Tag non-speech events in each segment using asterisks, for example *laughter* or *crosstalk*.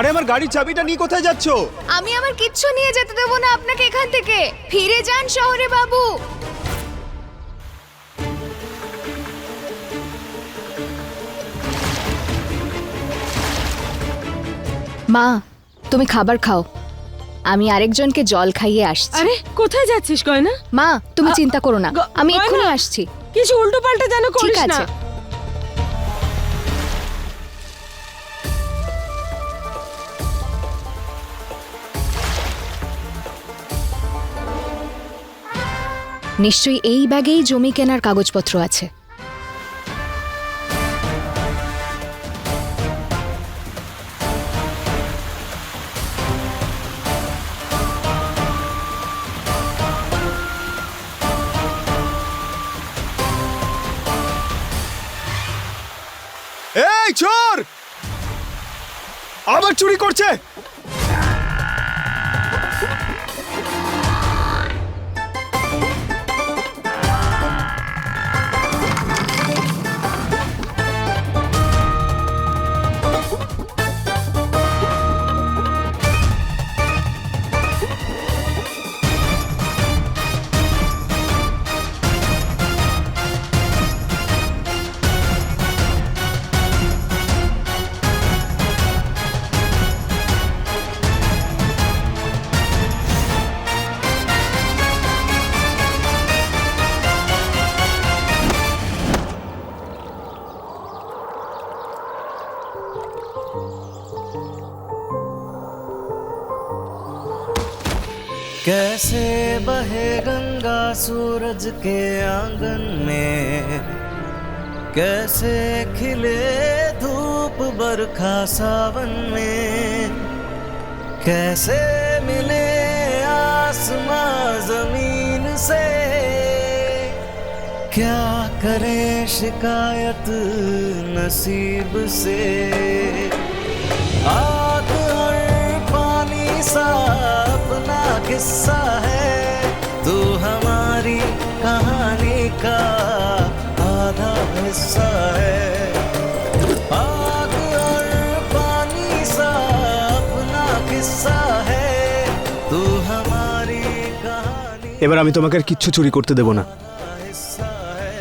আরে আমার গাড়ির চাবিটা নিয়ে কোথায় যাচ্ছ? আমি আমার কিচ্ছু নিয়ে যেতে দেবো না আপনাকে এখান থেকে। ফিরে যান শহরে বাবু। মা তুমি খাবার খাও। আমি আরেকজনকে জল খাইয়ে আসছি। আরে কোথায় যাচ্ছিস গয়না? মা তুমি চিন্তা করো না। আমি! এক্ষুনি আসছি। কিছু উল্টো পাল্টা যেন ঠিক করিস না। আছে। নিশ্চয়ই এই ব্যাগেই জমি কেনার কাগজপত্র আছে। এই চোর! আবার চুরি করছে? सूरज के आँगन में कैसे खिले धूप बरखा सावन में? कैसे मिले आसमां ज़मीन से? क्या करे शिकायत नसीब से? आग और पानी सा अपना किस्सा है, तू हमारी कहानी का आधा हिस्सा है आग और पानी सा अपना किस्सा है तू हमारी कहानी এবার আমি তোমাকে আর কিচ্ছু চুরি করতে দেব না का हिस्सा है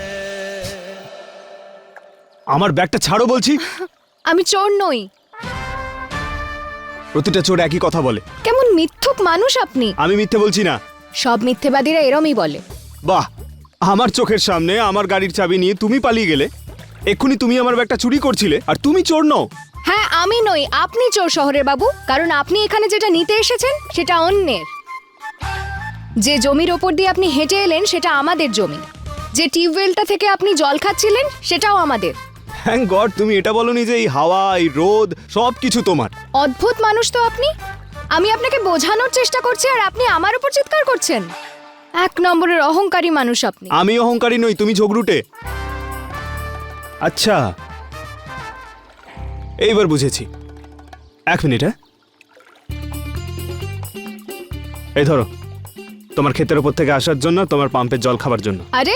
আমার ব্যাগটা ছাড়ো বলছি আমি চোর নই প্রতিটা চোর একই কথা বলে কেমন মিথ্যুক মানুষ আপনি আমি মিথ্যে বলছি না সব মিথ্যেবাদীরা এরমই বলে। বাহ আমার চোখের সামনে আমার গাড়ির চাবি নিয়ে তুমি পালিয়ে গেলে। এক্ষুনি তুমি আমার ব্যাগটা চুরি করছিলে আর তুমি চোর নও। হ্যাঁ আমি নই আপনি চোর শহরের বাবু কারণ আপনি এখানে যেটা নিতে এসেছেন সেটা অন্যের। যে জমির ওপর দিয়ে আপনি হেঁটে এলেন সেটা আমাদের জমি। যে টিউবওয়েলটা থেকে আপনি জল খাচ্ছিলেন সেটাও আমাদের। হ্যাঁ গড তুমি এটা বলনি যে এই হাওয়া এই রোদ সব কিছু তোমার। অদ্ভুত মানুষ তো আপনি। আমি আপনাকে বোঝানোর চেষ্টা করছি আর আপনি আমার উপর চিৎকার করছেন। এক নম্বরের অহংকারী মানুষ আপনি। আমি অহংকারী নই তুমি ঝগড়ুটে। আচ্ছা। এইবার বুঝেছি। এক মিনিট হ্যাঁ? এই ধরো তোমার ক্ষেতের ওপর থেকে আসার জন্য তোমার পাম্পের জল খাবার জন্য। আরে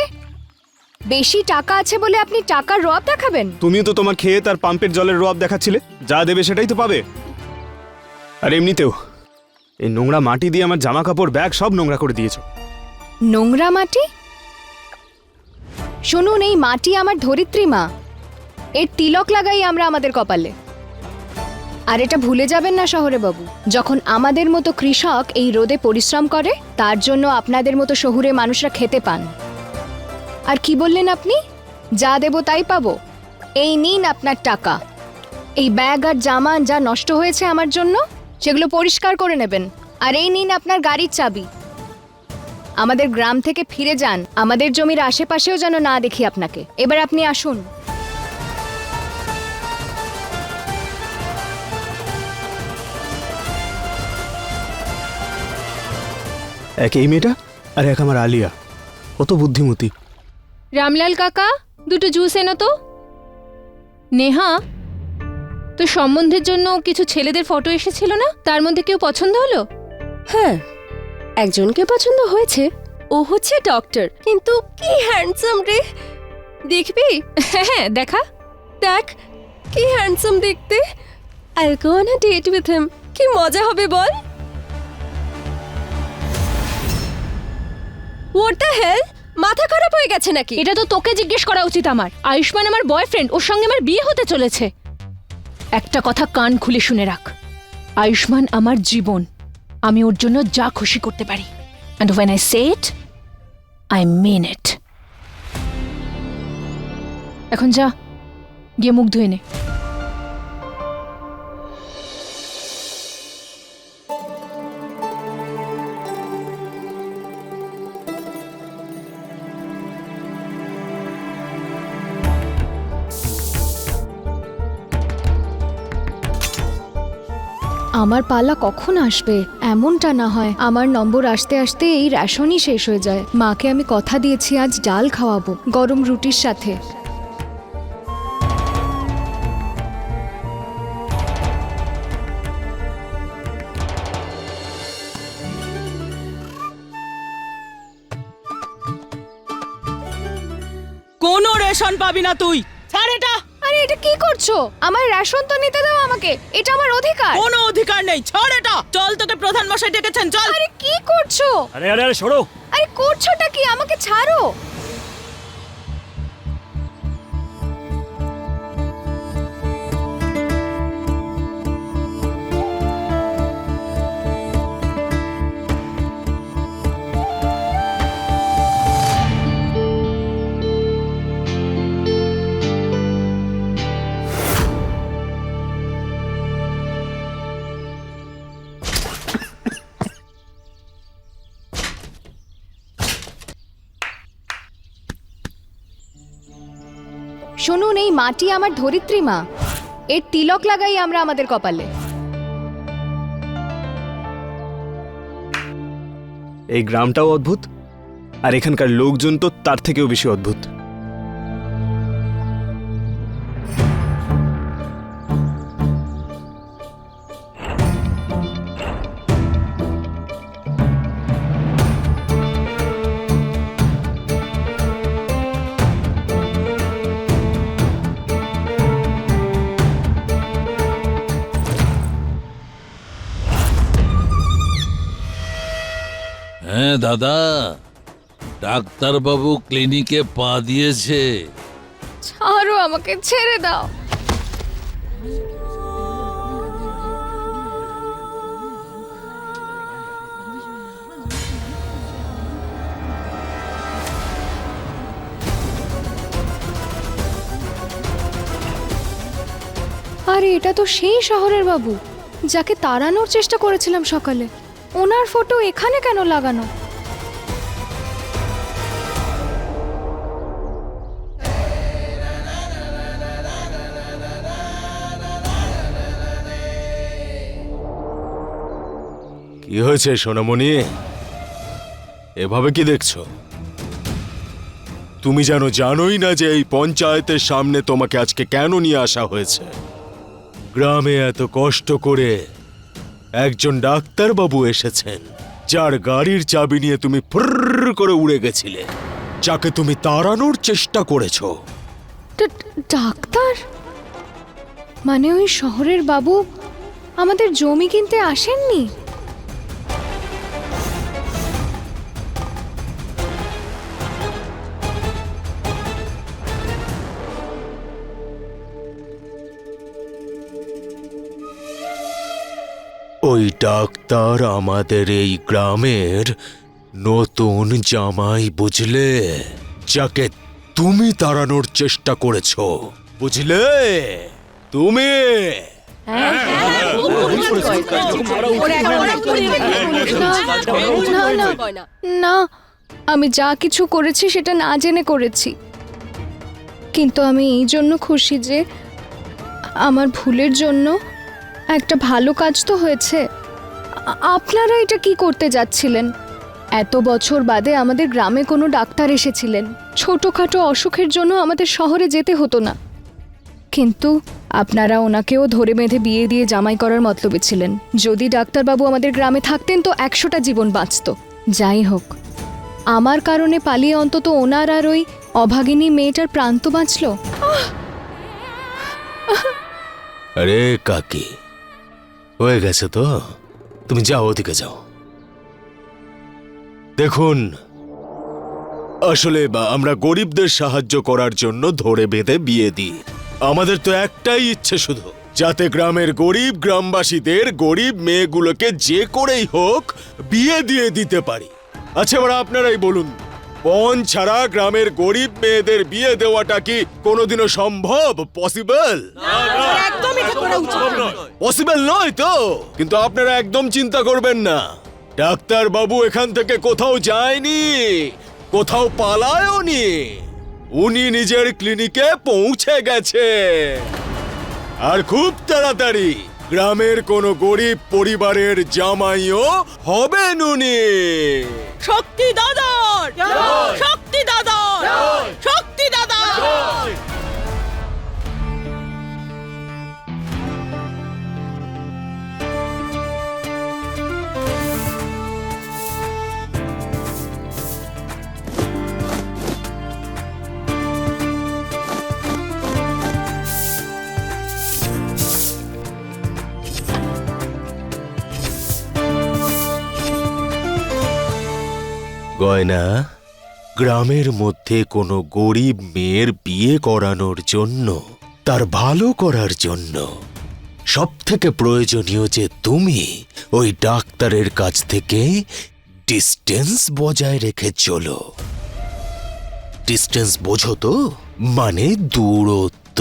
বেশি টাকা আছে বলে আপনি টাকার রব দেখাবেন? তুমিও তো তোমার ক্ষেত আর পাম্পের জলের রব দেখাচ্ছিলে। যা দেবে সেটাই তো পাবে। আর এমনিতেও, এই নোংরা মাটি দিয়ে আমার জামা কাপড় ব্যাগ সব নোংরা করে দিয়েছ। নোংরা মাটি? শুনুন, এই মাটি আমার ধরিত্রী মা। এর তিলক লাগাই আমরা আমাদের কপালে। আর এটা ভুলে যাবেন না শহরে বাবু, যখন আমাদের মতো কৃষক এই রোদে পরিশ্রম করে, তার জন্য আপনাদের মতো শহুরে মানুষরা খেতে পান। আর কি বললেন আপনি? যা দেব তাই পাবো। এই নিন আপনার টাকা। এই ব্যাগ আর জামা যা নষ্ট হয়েছে আমার জন্য সেগুলো পরিষ্কার করে নেবেন। আর এই নিন আপনার গাড়ির চাবি। আমাদের গ্রাম থেকে ফিরে যান। আমাদের জমির আশেপাশেও যেন না দেখি আপনাকে। এবার আপনি আসুন। এক এই মেয়েটা আর এক আমার আলিয়া। কত বুদ্ধিমতী। রামলাল কাকা দুটো জুস এনো তো। নেহা তো সম্বন্ধের জন্য কিছু ছেলেদের ফটো এসেছিল না? তার মধ্যে কেউ পছন্দ হলো? হ্যাঁ একজনকে পছন্দ হয়েছে। ও হচ্ছে ডক্টর কিন্তু কি হ্যান্ডসাম রে। দেখবি? হ্যাঁ হ্যাঁ দেখা। দেখ কি হ্যান্ডসাম দেখতে। I go on a date with him কি মজা হবে বল। হোয়াট দ্য হেল মাথা খারাপ হয়ে গেছে নাকি? এটা তো তোকে জিজ্ঞেস করা উচিত আমার। আয়ুষ্মান আমার বয়ফ্রেন্ড ওর সঙ্গে আমার বিয়ে হতে চলেছে। একটা কথা কান খুলে শুনে রাখ। আয়ুষ্মান আমার জীবন। আমি ওর জন্য যা খুশি করতে পারি। And when I say it I mean it এখন যা, গিয়ে মুখ ধুয়ে নে। আমার পালা কখন আসবে? এমনটা না হয়। আমার নম্বর আসতে আসতে এই রেশনই শেষ হয়ে যায়। মাকে আমি কথা দিয়েছি, আজ ডাল খাওয়াবো। গরম রুটির সাথে। কোনো রেশন পাবি না তুই। এটা কি করছ? আমার রেশন তো নিতে দাও আমাকে। এটা আমার অধিকার। কোনো অধিকার নেই ছাড় এটা। চল তোকে প্রধান মশাই ডেকেছেন চল। আরে কি করছ? আরে আরে আরে সরো। আরে করছোটা কি? আমাকে ছাড়ো। মাটি আমার ধরিত্রী মা। এর তিলক লাগাই আমরা আমাদের কপালে। এই গ্রামটাও অদ্ভুত, আর এখানকার লোকজন তো তার থেকেও বেশি অদ্ভুত। দাদা। ডাক্তারবাবু ক্লিনিকে পা দিয়েছে। ছাড়ো, আমাকে ছেড়ে দাও। আরে, এটা তো সেই শহরের বাবু, যাকে তাড়ানোর চেষ্টা করেছিলাম সকালে। ওনার ফটো এখানে কেন লাগানো? কি হয়েছে, সোনামণি? এভাবে কি দেখছ? তুমি যেন জানোই না যে এই পঞ্চায়েতের সামনে তোমাকে আজকে কেন নিয়ে আসা হয়েছে। গ্রামে এত কষ্ট করে একজন ডাক্তারবাবু এসেছেন, যার গাড়ির চাবি নিয়ে তুমি ফুর করে উড়ে গেছিলে, যাকে তুমি তাড়ানোর চেষ্টা করেছ। ডাক্তার? মানে ওই শহরের বাবু আমাদের জমি কিনতে আসেননি? ডাক্তার আমাদের এই গ্রামের নতুন জামাই বুঝলে? যাকে তুমি তাড়ানোর চেষ্টা করেছ, বুঝলে? তুমি? না, আমি যা কিছু করেছি সেটা না জেনে করেছি। কিন্তু আমি এই জন্য খুশি যে আমার ভুলের জন্য একটা ভালো কাজ তো হয়েছে। আপনারা এটা কি করতে যাচ্ছিলেন? এত বছর বাদে আমাদের গ্রামে কোনো ডাক্তার এসেছিলেন। ছোটোখাটো অসুখের জন্য আমাদের শহরে যেতে হতো না। কিন্তু আপনারা ওনাকেও ধরে বেঁধে বিয়ে দিয়ে জামাই করার মতলবে ছিলেন। যদি ডাক্তারবাবু আমাদের গ্রামে থাকতেন তো একশোটা জীবন বাঁচত। যাই হোক, আমার কারণে পালিয়ে অন্তত ওনার আর ওই অভাগিনী মেয়েটার প্রান্ত বাঁচল? আরে, কাকি, হয়ে গেছে তো? তুমি যাও, ওদিকে যাও। দেখুন, আসলে বা আমরা গরিবদের সাহায্য করার জন্য ধরে বেঁধে বিয়ে দিই। আমাদের তো একটাই ইচ্ছে শুধু, যাতে গ্রামের গরিব গ্রামবাসীদের গরিব মেয়েগুলোকে যে করেই হোক বিয়ে দিয়ে দিতে পারি। আচ্ছা আপনারাই বলুন পণ ছাড়া গ্রামের গরিব মেয়েদের বিয়ে দেওয়াটা কি কোনোদিনও সম্ভব পসিবল পসিবল নয় তো কিন্তু আপনারা একদম চিন্তা করবেন না ডাক্তার বাবু এখান থেকে কোথাও যায়নি কোথাও পালায়ওনি উনি নিজের ক্লিনিকে পৌঁছে গেছে আর খুব তাড়াতাড়ি গ্রামের কোনো গরিব পরিবারের জামাইও হবে নুনি। শক্তি দাদার শক্তি দাদার শক্তি দাদার গয়না। গ্রামের মধ্যে কোনো গরিব মেয়ের বিয়ে করানোর জন্য, তার ভালো করার জন্য। সব থেকে প্রয়োজনীয় যে তুমি ওই ডাক্তারের কাছ থেকে ডিস্টেন্স বজায় রেখে চলো। ডিস্টেন্স বোঝো তো মানে দূরত্ব।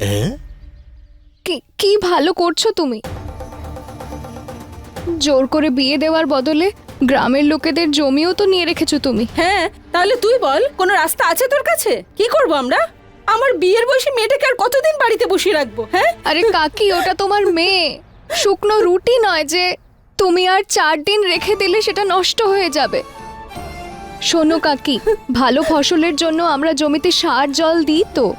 হ্যাঁ কি ভালো করছ তুমি? জোর করে বিয়ে দেওয়ার বদলে গ্রামের লোকেদের জমিও তো নিয়ে রেখেছো তুমি। হ্যাঁ তাহলে তুই বল কোনো রাস্তা আছে তোর কাছে? কি করব আমরা? আমার বিয়ের বয়সী মেয়েটাকে আর কতদিন বাড়িতে বসিয়ে রাখব হ্যাঁ? আরে কাকি ওটা তোমার মেয়ে। শুকনো রুটি নয় যে তুমি আর চার দিন রেখে দিলে সেটা নষ্ট হয়ে যাবে। শোনো কাকি ভালো ফসলের জন্য আমরা জমিতে সার জল দিই তো।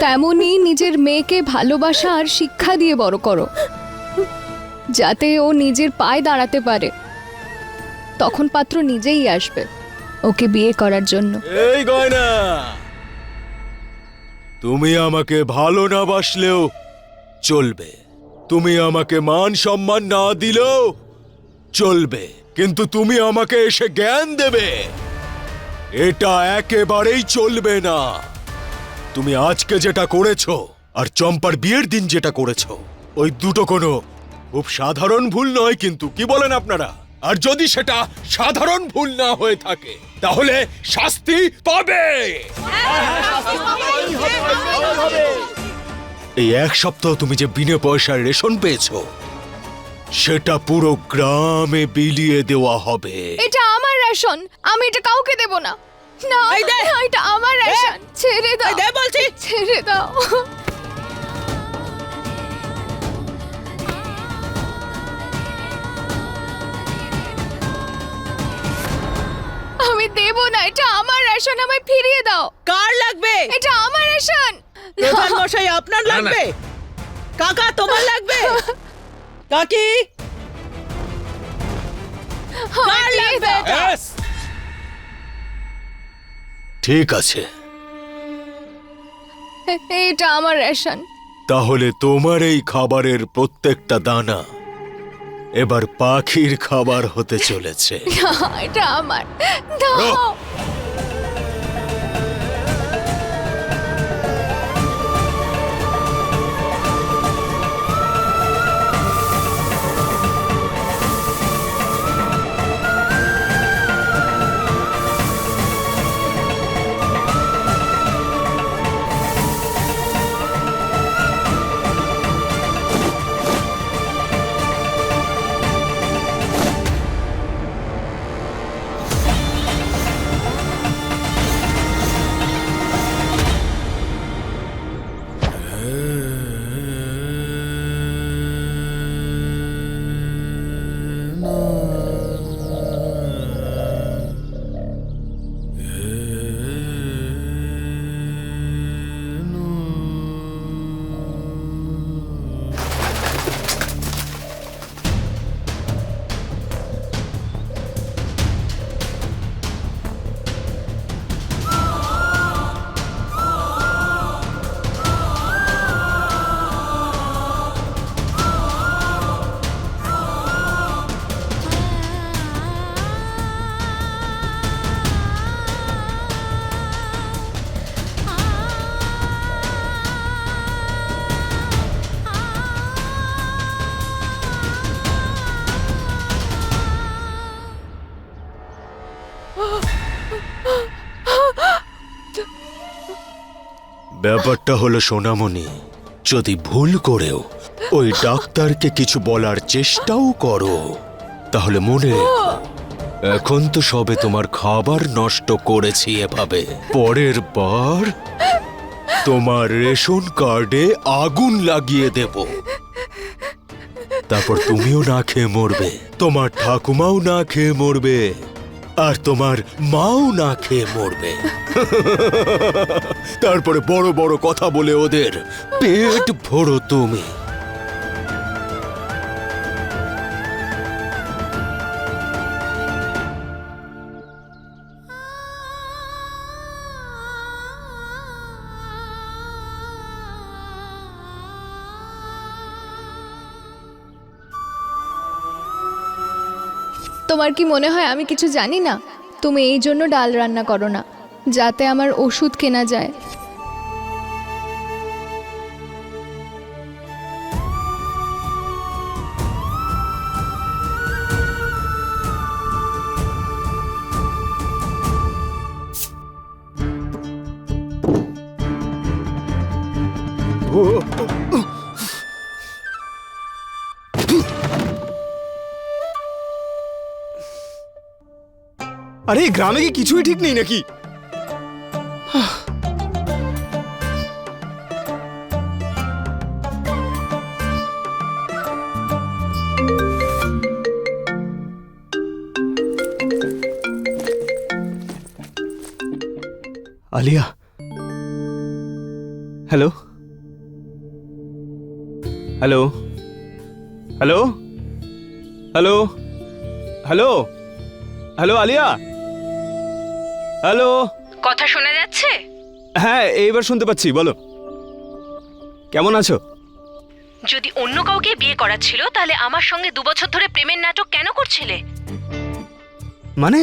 তেমনই নিজের মেয়েকে ভালোবাসা আর শিক্ষা দিয়ে বড় করো। যাতে ও নিজের পায়ে দাঁড়াতে পারে। তখন পাত্র নিজেই আসবে। ওকে বিয়ে করার জন্য। এই গয়না! তুমি আমাকে ভালো না বাসলেও চলবে। তুমি আমাকে মান সম্মান না দিলেও চলবে। কিন্তু তুমি আমাকে এসে জ্ঞান দেবে। এটা একেবারেই চলবে না। তুমি আজকে যেটা করেছ, আর চম্পার বিয়ের দিন যেটা করেছ, ওই দুটো কোনো খুব সাধারণ ভুল নয় কিন্তু, কি বলেন আপনারা? আর যদি সেটা সাধারণ ভুল না হয়ে থাকে তাহলে শাস্তি পাবে। এই এক সপ্তাহ তুমি যে বিনে পয়সার রেশন পেয়েছ সেটা পুরো গ্রামে বিলিয়ে দেওয়া হবে। এটা আমার রেশন আমি এটা কাউকে দেব না। না এটা আমার রেশন। ছেড়ে দাও। এই দে বলছি। ছেড়ে দাও। আমি দেব না এটা আমার রেশন আমায় ফিরিয়ে দাও। কার লাগবে? এটা আমার রেশন প্রধান মশাই আপনার লাগবে? কাকা তোমার লাগবে? কাকি? আমার দিয়ে দাও। ঠিক আছে। এটা আমার রেশন তাহলে তোমার এই খাবারের প্রত্যেকটা দানা এবার পাখির খাবার হতে চলেছে। *laughs* এটা আমার। দাও। ব্যাপারটা হলো সোনামণি যদি ভুল করেও ওই ডাক্তারকে কিছু বলার চেষ্টাও করো তাহলে মনে এখন তো সবে তোমার খাবার নষ্ট করেছি এভাবে। পরের বার তোমার রেশন কার্ডে আগুন লাগিয়ে দেব। তারপর তুমিও না খেয়ে মরবে তোমার ঠাকুমাও না খেয়ে মরবে। আর তোমার মাও না খেয়ে মরবে। *laughs* তারপরে বড় বড় কথা বলে ওদের পেট ভরো তুমি। তোমার কি মনে হয় আমি কিছু জানি না? তুমি এই জন্য ডাল রান্না করো না, যাতে আমার ওষুধ কেনা যায়। আরে এই গ্রামে কি কিছুই ঠিক নেই নাকি Alia hello hello hello hello hello hello Alia hello? কথা শোনা যাচ্ছে? হ্যাঁ এইবার শুনতে পাচ্ছি বলো। কেমন আছো? যদি অন্য কাউকে বিয়ে করা ছিল তাহলে আমার সঙ্গে দু বছর ধরে প্রেমের নাটক কেন করছিলে? মানে?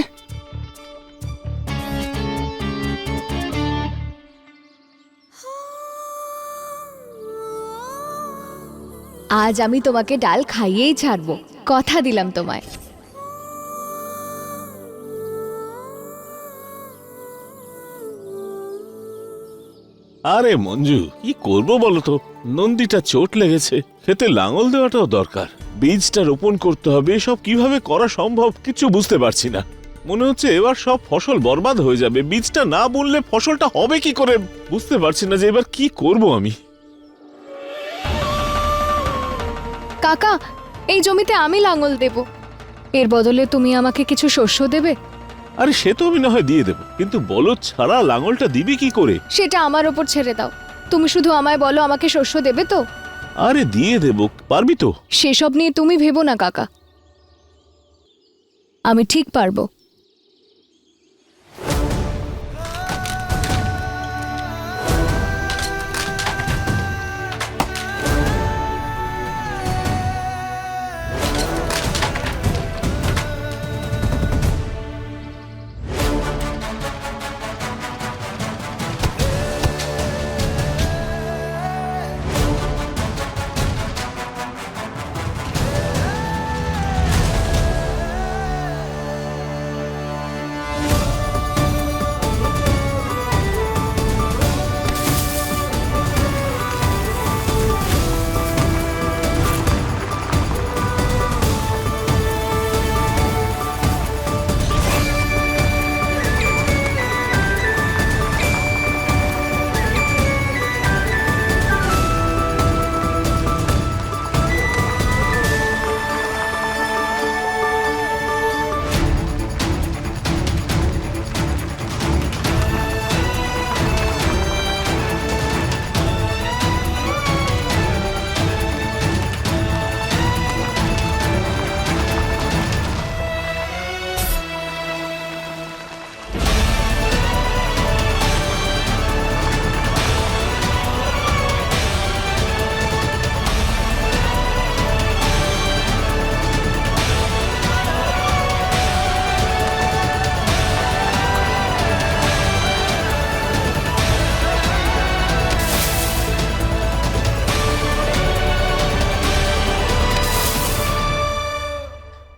আজ আমি তোমাকে ডাল খাইয়েই ছাড়বো। কথা দিলাম তোমায়। আরে মঞ্জু, কি করব বলতো? নন্দীটা চোট লেগেছে, খেতে লাঙল দেওয়াটাও দরকার। বীজটা রোপণ করতে হবে, এসব কীভাবে করা সম্ভব কিছু বুঝতে পারছি না। মনে হচ্ছে এবার সব ফসল বরবাদ হয়ে যাবে, বীজটা না বুনলে ফসলটা হবে কি করে? বুঝতে পারছি না যে এবার কি করব আমি। কাকা, এই জমিতে আমি লাঙল দেব। এর বদলে তুমি আমাকে কিছু শস্য দেবে? আরে সে তো আমি না হয় দিয়ে দেবো। কিন্তু বলো ছাড়া লাঙলটা দিবি কি করে? সেটা আমার ওপর ছেড়ে দাও। তুমি শুধু আমায় বলো আমাকে শস্য দেবে তো? আরে দিয়ে দেবো পারবি তো? সেসব নিয়ে তুমি ভেবো না কাকা। আমি ঠিক পারব।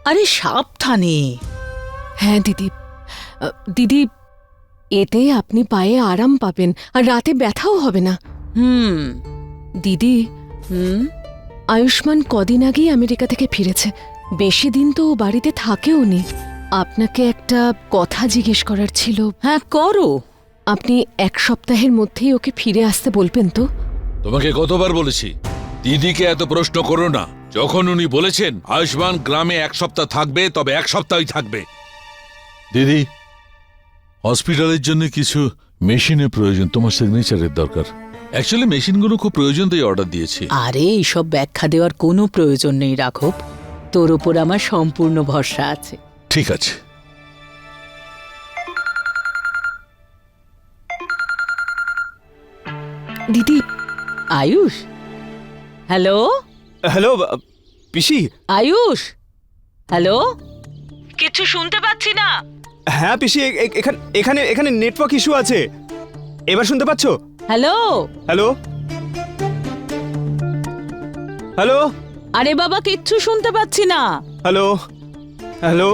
আরে সাবধানে। হ্যাঁ দিদি। দিদি এতে আপনি পায়ে আরাম পাবেন আর রাতে ব্যথাও হবে না। হুম। দিদি হুম? আয়ুষ্মান কদিন আগেই আমেরিকা থেকে ফিরেছে। বেশি দিন তো ও বাড়িতে থাকেও নি। আপনাকে একটা কথা জিজ্ঞেস করার ছিল। হ্যাঁ করো। আপনি এক সপ্তাহের মধ্যেই ওকে ফিরে আসতে বলবেন তো? তোমাকে কতবার বলেছি? দিদিকে এত প্রশ্ন করো না। যখন উনি বলেছেন আয়ুষ্মান গ্রামে এক সপ্তাহ থাকবে তবে এক সপ্তাহই থাকবে। দিদি হসপিটালের জন্য কিছু মেশিনের প্রয়োজন তোমার সিগনেচারের দরকার। অ্যাকচুয়ালি মেশিনগুলো খুব প্রয়োজন তাই অর্ডার দিয়েছি। আরে এইসব ব্যাখ্যা দেওয়ার কোনো প্রয়োজন নেই রাঘব। তোর ওপর আমার সম্পূর্ণ ভরসা আছে। ঠিক আছে। দিদি। আয়ুষ? হ্যালো? হ্যালো পিসি? আয়ুষ? হ্যালো? কিছু শুনতে পাচ্ছি না। হ্যাঁ পিসি এখানে এখানে এখানে নেটওয়ার্ক ইস্যু আছে। এবার শুনতে পাচ্ছো? হ্যালো? হ্যালো? হ্যালো? আরে বাবা কিচ্ছু শুনতে পাচ্ছি না। হ্যালো? হ্যালো?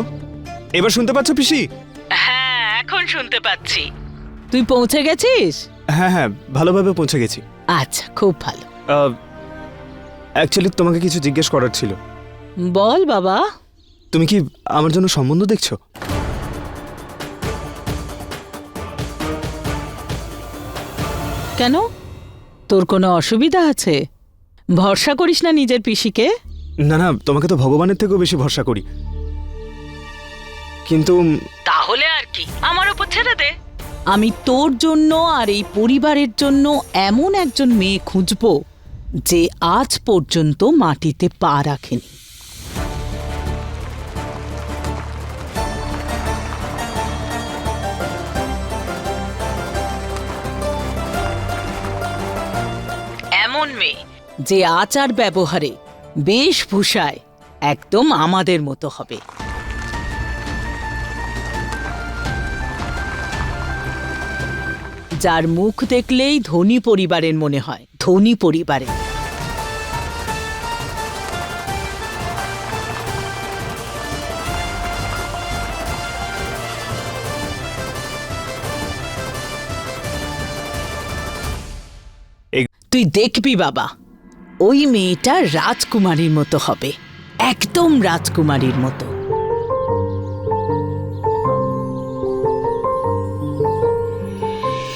এবার শুনতে পাচ্ছো পিসি? হ্যাঁ এখন শুনতে পাচ্ছি। তুই পৌঁছে গেছিস? হ্যাঁ হ্যাঁ ভালোভাবে পৌঁছে গেছি। আচ্ছা খুব ভালো। অ্যাকচুয়ালি তোমাকে কিছু জিজ্ঞেস করার ছিল। বল বাবা। তুমি কি আমার জন্য সম্বন্ধ দেখছ? কেন? তোর কোনো অসুবিধা আছে? ভরসা করিস না নিজের পিসিকে? না না তোমাকে তো ভগবানের থেকেও বেশি ভরসা করি। কিন্তু তাহলে আর কি? আমার উপর ছেড়ে দে। আমি তোর জন্য আর এই পরিবারের জন্য এমন একজন মেয়ে খুঁজবো যে আজ পর্যন্ত মাটিতে পা রাখেনি। এমন মেয়ে যে আচার ব্যবহারে বেশভূষায় একদম আমাদের মতো হবে। যার মুখ দেখলেই ধনী পরিবারের মনে হয় ধনী পরিবারের। তুই দেখবি বাবা ওই মেয়েটা রাজকুমারীর মতো হবে একদম রাজকুমারীর মতো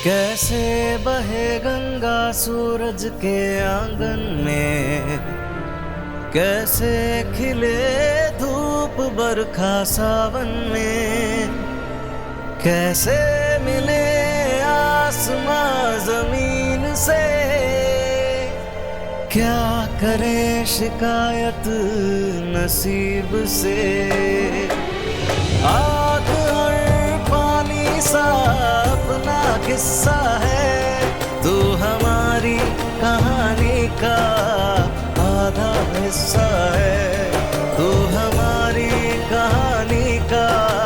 कैसे बहे गंगा सूरज के आंगन में कैसे खिले धूप बरखा सावन में कैसे मिले आसमां जमीन से क्या करे शिकायत नसीब से? आग और पानी सा अपना किस्सा है। तू हमारी कहानी का आधा हिस्सा है। तू हमारी कहानी का